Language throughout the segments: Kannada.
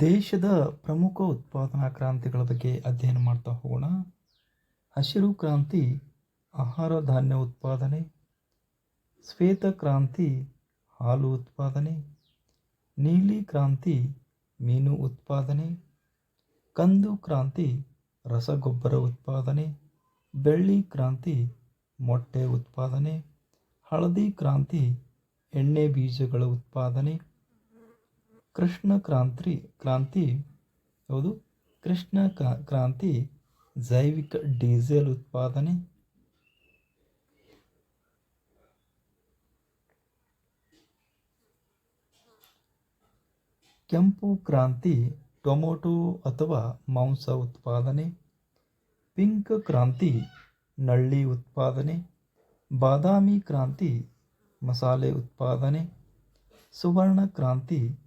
ದೇಶದ ಪ್ರಮುಖ ಉತ್ಪಾದನಾ ಕ್ರಾಂತಿಗಳ ಬಗ್ಗೆ ಅಧ್ಯಯನ ಮಾಡ್ತಾ ಹೋಗೋಣ. ಹಸಿರು ಕ್ರಾಂತಿ, ಆಹಾರ ಧಾನ್ಯ ಉತ್ಪಾದನೆ, ಶ್ವೇತ ಕ್ರಾಂತಿ, ಹಾಲು ಉತ್ಪಾದನೆ, ನೀಲಿ ಕ್ರಾಂತಿ, ಮೀನು ಉತ್ಪಾದನೆ, ಕಂದು ಕ್ರಾಂತಿ, ರಸಗೊಬ್ಬರ ಉತ್ಪಾದನೆ, ಬೆಳ್ಳಿ ಕ್ರಾಂತಿ, ಮೊಟ್ಟೆ ಉತ್ಪಾದನೆ, ಹಳದಿ ಕ್ರಾಂತಿ, ಎಣ್ಣೆ ಬೀಜಗಳ ಉತ್ಪಾದನೆ ಕೃಷ್ಣ ಕ್ರಾಂತಿ ಕ್ರಾಂತಿ ಹೌದು. ಕೃಷ್ಣ ಕ್ರಾ- ಕ್ರಾಂತಿ ಜೈವಿಕ ಡೀಸೆಲ್ ಉತ್ಪಾದನೆ. ಕೆಂಪು ಕ್ರಾಂತಿ ಟೊಮೊಟೊ ಅಥವಾ ಮಾಂಸ ಉತ್ಪಾದನೆ. ಪಿಂಕ್ ಕ್ರಾಂತಿ ನಳ್ಳಿ ಉತ್ಪಾದನೆ. ಬಾದಾಮಿ ಕ್ರಾಂತಿ ಮಸಾಲೆ ಉತ್ಪಾದನೆ. ಸುವರ್ಣ ಕ್ರಾಂತಿ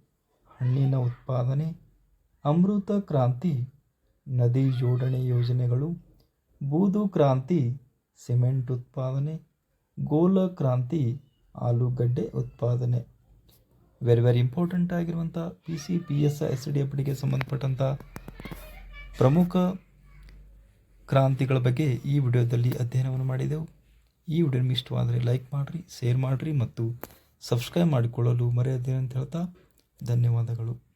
ಹಣ್ಣಿನ ಉತ್ಪಾದನೆ, ಅಮೃತ ಕ್ರಾಂತಿ, ನದಿ ಜೋಡಣೆ ಯೋಜನೆಗಳು, ಬೂದು ಕ್ರಾಂತಿ, ಸಿಮೆಂಟ್ ಉತ್ಪಾದನೆ, ಗೋಲ ಕ್ರಾಂತಿ, ಆಲೂಗಡ್ಡೆ ಉತ್ಪಾದನೆ. ವೆರಿ ವೆರಿ ಇಂಪಾರ್ಟೆಂಟ್ ಆಗಿರುವಂಥ P C P S S D F ಡಿಗೆ ಸಂಬಂಧಪಟ್ಟಂಥ ಪ್ರಮುಖ ಕ್ರಾಂತಿಗಳ ಬಗ್ಗೆ ಈ ವಿಡಿಯೋದಲ್ಲಿ ಅಧ್ಯಯನವನ್ನು ಮಾಡಿದೆವು. ಈ ವಿಡಿಯೋ ನಿಮಗೆ ಇಷ್ಟವಾದರೆ ಲೈಕ್ ಮಾಡಿರಿ ಶೇರ್ ಮಾಡಿರಿ ಮತ್ತು ಸಬ್ಸ್ಕ್ರೈಬ್ ಮಾಡಿಕೊಳ್ಳಲು ಮರೆಯದೇ ಅಂತ ಹೇಳ್ತಾ ಧನ್ಯವಾದಗಳು.